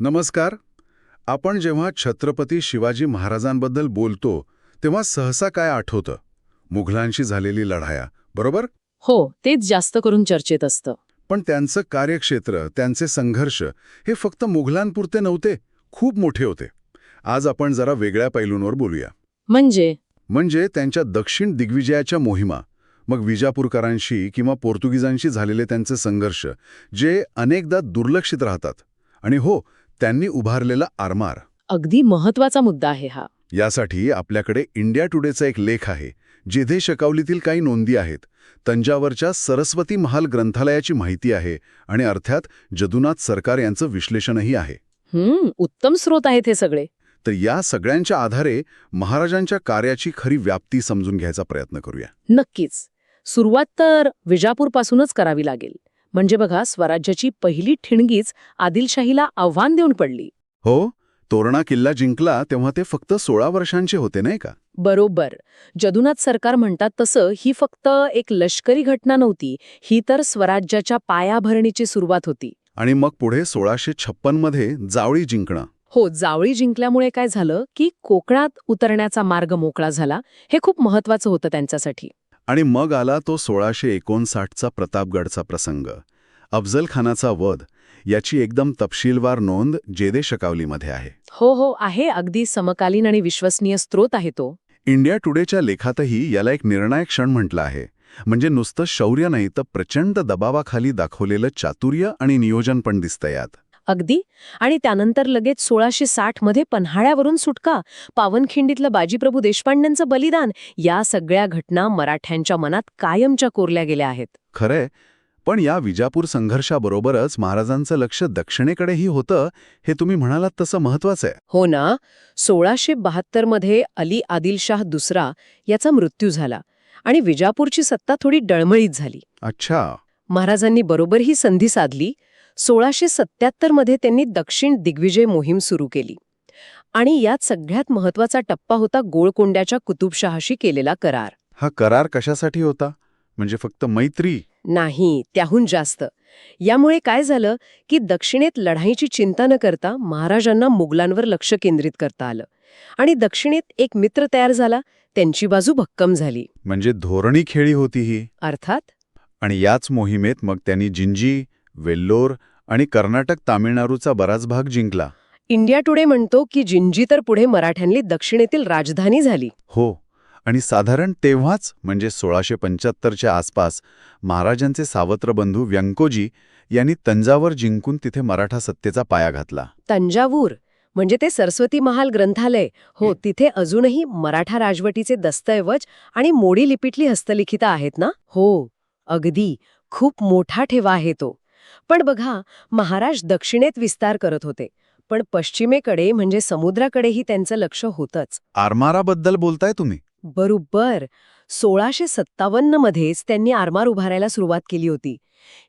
नमस्कार. आपण जेव्हा छत्रपती शिवाजी महाराजांबद्दल बोलतो तेव्हा सहसा काय आठवतं? मुघलांशी झालेली लढाया बरोबर? हो तेच जास्त करून चर्चेत असतं. पण त्यांचं कार्यक्षेत्र त्यांचे संघर्ष हे फक्त मुघलांपुरते नव्हते खूप मोठे होते. आज आपण जरा वेगळ्या पैलूंवर बोलूया. म्हणजे? म्हणजे त्यांच्या दक्षिण दिग्विजयाच्या मोहिमा मग विजापूरकरांशी किंवा पोर्तुगीजांशी झालेले त्यांचे संघर्ष जे अनेकदा दुर्लक्षित राहतात. आणि हो त्यांनी उभारलेला आरमार. अगदी महत्त्वाचा मुद्दा आहे हा. यासाठी आपल्याकडे इंडिया टुडेचा एक लेख आहे जेथे शकावलीतील काही नोंदी आहेत. तंजावरच्या सरस्वती महाल ग्रंथालयाची माहिती आहे आणि अर्थात जदुनाथ सरकार यांचं विश्लेषणही आहे. हम्म उत्तम स्रोत आहेत हे सगळे. तर या सगळ्यांच्या आधारे महाराजांच्या कार्याची खरी व्याप्ती समजून घ्यायचा प्रयत्न करूया. नक्कीच. सुरुवात तर विजापूरपासूनच करावी लागेल. म्हणजे बघा स्वराज्याची पहिली ठिणगीच आदिलशाहीला आव्हान देऊन पडली. हो तोरणा किल्ला जिंकला तेव्हा ते फक्त सोळा वर्षांचे होते नाही का? बरोबर. जदुनाथ सरकार म्हणतात तसं ही फक्त एक लष्करी घटना नव्हती ही तर स्वराज्याच्या पायाभरणीची सुरुवात होती. आणि मग पुढे सोळाशे छप्पनमध्ये जावळी जिंकणं. हो जावळी जिंकल्यामुळे काय झालं की कोकणात उतरण्याचा मार्ग मोकळा झाला हे खूप महत्वाचं होतं त्यांच्यासाठी. आणि मग आला तो सोळाशे एकोणसाठचा प्रतापगडचा प्रसंग. अफजल खानाचा वध याची एकदम तपशीलवार नोंद जेदे शकावलीमध्ये आहे. हो हो आहे अगदी समकालीन आणि विश्वसनीय स्रोत आहे तो. इंडिया टुडेच्या लेखातही याला एक निर्णायक क्षण म्हटलं आहे. म्हणजे नुसतं शौर्य नाही तर प्रचंड दबावाखाली दाखवलेलं चातुर्य आणि नियोजन पण दिसतं यात. अगदी. आणि त्यानंतर लगेच सोळाशे साठमध्ये पन्हाळ्यावरून सुटका. पावनखिंडीतलं बाजीप्रभू देशपांड्यांचं बलिदान या सगळ्या घटना मराठ्यांच्या मनात कायमच्या कोरल्या गेल्या आहेत. खरंय. पण या विजापूर संघर्षाबरोबरच महाराजांचं लक्ष दक्षिणेकडेही होतं हे तुम्ही म्हणालात तसं महत्वाचं आहे हो ना. सोळाशे बहात्तरमध्ये अली आदिलशाह दुसरा याचा मृत्यू झाला आणि विजापूरची सत्ता थोडी डळमळीत झाली. अच्छा. महाराजांनी बरोबर ही संधी साधली सोळाशे सत्याहत्तरमध्ये त्यांनी दक्षिण दिग्विजय मोहीम सुरू केली. आणि यात सगळ्यात महत्त्वाचा टप्पा होता गोळकोंड्याच्या कुतुबशहाशी केलेला करार. हा करार कशासाठी होता? म्हणजे फक्त मैत्री? नाही त्याहून जास्त. यामुळे काय झालं की दक्षिणेत लढाईची चिंता न करता महाराजांना मुघलांवर लक्ष केंद्रित करता आलं. आणि दक्षिणेत एक मित्र तयार झाला त्यांची बाजू भक्कम झाली. म्हणजे धोरणी खेळी होती ही. अर्थात? आणि याच मोहिमेत मग त्यांनी जिंजी वेल्लोर आणि कर्नाटक तामिळनाडूचा बराच भाग जिंकला. इंडिया टुडे म्हणतो की जिंजी तर पुढे मराठ्यांनी दक्षिणेतील राजधानी झाली. हो आणि साधारण तेव्हाच म्हणजे सोळाशे पंच्याहत्तरच्या आसपास महाराजांचे सावत्र बंधू व्यंकोजी यांनी तंजावर जिंकून तिथे मराठा सत्तेचा पाया घातला. तंजावूर म्हणजे ते सरस्वती महाल ग्रंथालय. हो तिथे अजूनही मराठा राजवटीचे दस्तऐवज आणि मोडी लिपीतली हस्तलिखितं आहेत ना? हो अगदी. खूप मोठा ठेवा आहे तो. पण बघा महाराज दक्षिणेत विस्तार करत होते पण पश्चिमेकडे म्हणजे समुद्राकडेही त्यांचं लक्ष होतंच. आरमाराबद्दल बोलताय तुम्ही? बरोबर. सोळाशे सत्तावन्न मध्येच त्यांनी आरमार उभारायला सुरुवात केली होती.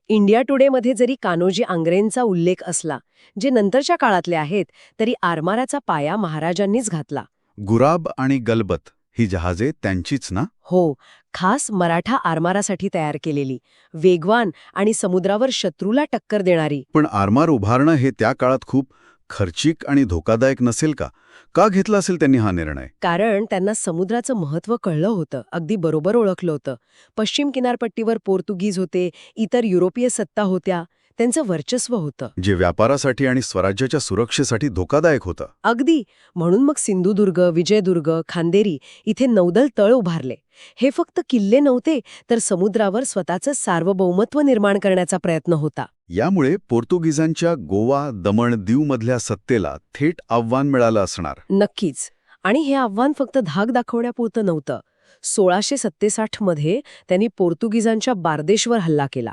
इंडिया टुडेमध्ये जरी कान्होजी आंग्रेंचा उल्लेख असला जे नंतरच्या काळातले आहेत तरी आरमाराचा पाया महाराजांनीच घातला. गुराब आणि गलबत. ही जहाजे त्यांचीच ना? हो खास मराठा आरमारासाठी तयार केलेली. वेगवान आणि समुद्रावर शत्रूला टक्कर देणारी. पण आरमार उभारणं हे त्या काळात खूप खर्चिक आणि धोकादायक नसेल का? का घेतला असेल त्यांनी हा निर्णय? कारण त्यांना समुद्राचं महत्त्व कळलं होतं अगदी बरोबर ओळखलं होतं. पश्चिम किनारपट्टीवर पोर्तुगीज होते इतर युरोपीय सत्ता होत्या त्यांचं वर्चस्व होतं. जे व्यापारासाठी आणि स्वराज्याच्या सुरक्षेसाठी धोकादायक होतं. अगदी. म्हणून मग सिंधुदुर्ग विजयदुर्ग खांदेरी इथे नौदल तळ उभारले. हे फक्त किल्ले नव्हते तर समुद्रावर स्वतःचं सार्वभौमत्व निर्माण करण्याचा प्रयत्न होता. यामुळे पोर्तुगीजांच्या गोवा दमण दीवमधल्या सत्तेला थेट आव्हान मिळालं असणार. नक्कीच. आणि हे आव्हान फक्त धाक दाखवण्यापुरतं नव्हतं. सोळाशे सत्तेसाठमध्ये त्यांनी पोर्तुगीजांच्या बारदेशवर हल्ला केला.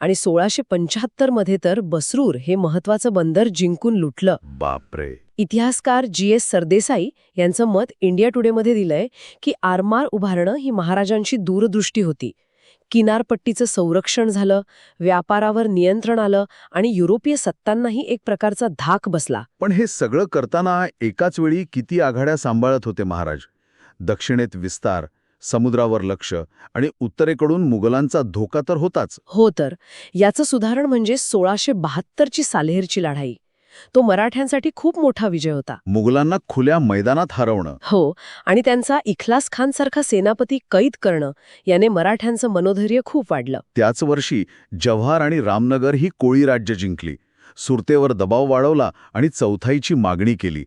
आणि सोळाशे पंच्याहत्तरमध्ये तर बसरूर हे महत्वाचं बंदर जिंकून लुटलं. बापरे. इतिहासकार जी एस सरदेसाई यांचं मत इंडिया टुडेमध्ये दिलंय की आरमार उभारणं ही महाराजांची दूरदृष्टी होती. किनारपट्टीचं संरक्षण झालं व्यापारावर नियंत्रण आलं आणि युरोपीय सत्तांनाही एक प्रकारचा धाक बसला. पण हे सगळं करताना एकाच वेळी किती आघाड्या सांभाळत होते महाराज? दक्षिणेत विस्तार समुद्रावर लक्ष आणि उत्तरेकडून मुघलांचा धोका तर होताच. हो तर. याचं सुधारण म्हणजे सोळाशे बहात्तरची सालेहेरची लढाई. तो मराठ्यांसाठी खूप मोठा विजय होता. मुघलांना खुल्या मैदानात हरवणं. हो आणि त्यांचा इखलास खान सारखा सेनापती कैद करणं याने मराठ्यांचं मनोधैर्य खूप वाढलं. त्याच वर्षी जव्हार आणि रामनगर ही कोळी राज्य जिंकली. सुरतेवर दबाव वाढवला आणि चौथाईची मागणी केली.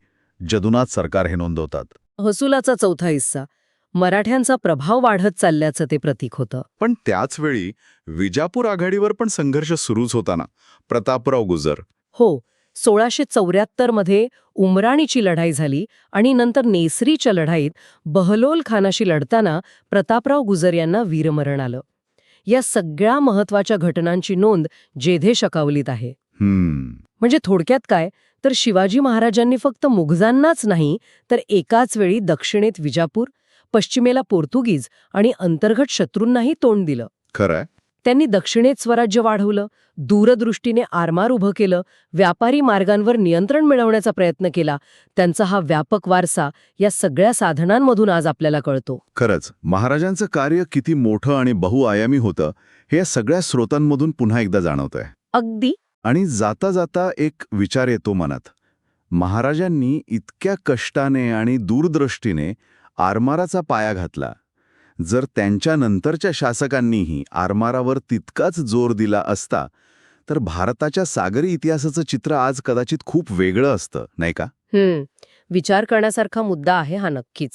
जदुनाथ सरकार हे नोंदवतात. हसुलाचा चौथा हिस्सा. मराठ्यांचा प्रभाव वाढत चालल्याचं ते प्रतीक होतं. पण त्याच वेळी विजापूर आघाडीवर पण संघर्ष सुरूच होता ना प्रतापराव गुजर. हो सोळाशे चौऱ्याहत्तरमध्ये उमराणीची लढाई झाली आणि नंतर नेसरीच्या लढाईत बहलोल खानाशी लढताना प्रतापराव गुजर यांना वीरमरण आलं. या सगळ्या महत्त्वाच्या घटनांची नोंद जेधे शकावलीत आहे. म्हणजे थोडक्यात काय? तर शिवाजी महाराजांनी फक्त मुघजांनाच नाही तर एकाच वेळी दक्षिणेत विजापूर पश्चिमेला पोर्तुगीज आणि अंतर्गत शत्रूंनाही तोंड दिलं. खरंय. त्यांनी दक्षिणेत स्वराज्य वाढवलं दूरदृष्टीने आरमार उभं केलं व्यापारी मार्गांवर नियंत्रण मिळवण्याचा प्रयत्न केला. त्यांचा हा व्यापक वारसा या सगळ्या साधनांमधून आज आपल्याला कळतो. खरंच महाराजांचं कार्य किती मोठं आणि बहुआयामी होतं हे या सगळ्या स्रोतांमधून पुन्हा एकदा जाणवतंय. अगदी. आणि जाता जाता एक विचार येतो मनात. महाराजांनी इतक्या कष्टाने आणि दूरदृष्टीने आरमाराचा पाया घातला. जर त्यांच्या नंतरच्या शासकांनीही आरमारावर तितकाच जोर दिला असता तर भारताच्या सागरी इतिहासाचं चित्र आज कदाचित खूप वेगळं असतं नाही का? हम्म विचार करण्यासारखा मुद्दा आहे हा नक्कीच.